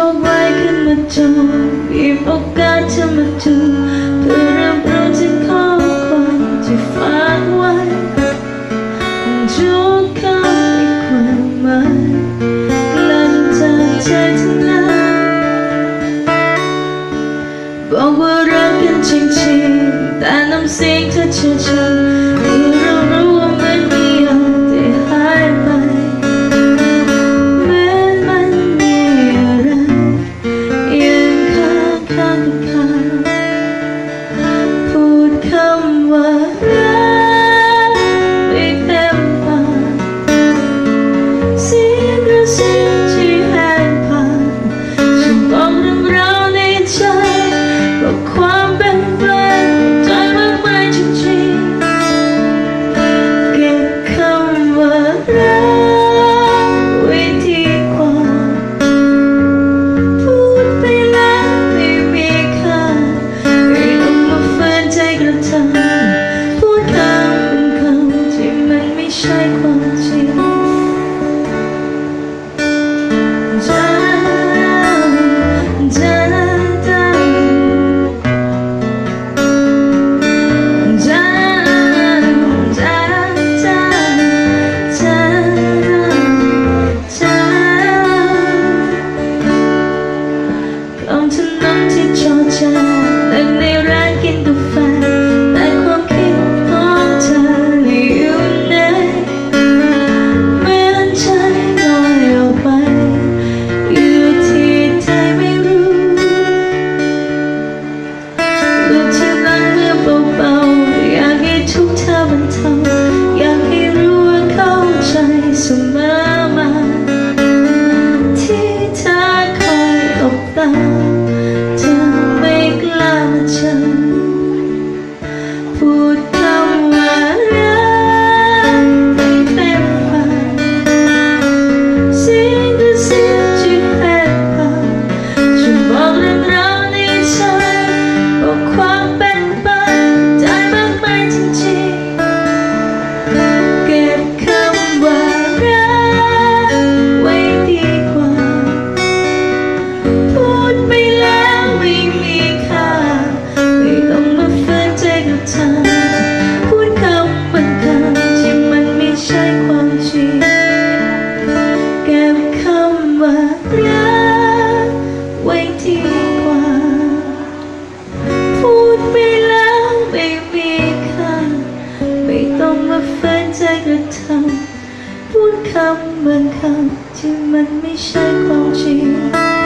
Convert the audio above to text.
โชคไว้ขึ้นมาจูหยิโอกาสจะมาจูเพื่อเริ่มรู้ที่ข้อความที่ฝากไว้จูเข้าในความหมายกลั่นจากใจทั้งนั้นบอกว่ารักกันจริงๆแต่น้ำเสียงเธอเชื่อ come 晒过。ำบางคำที่มันไม่ใช่ความจริง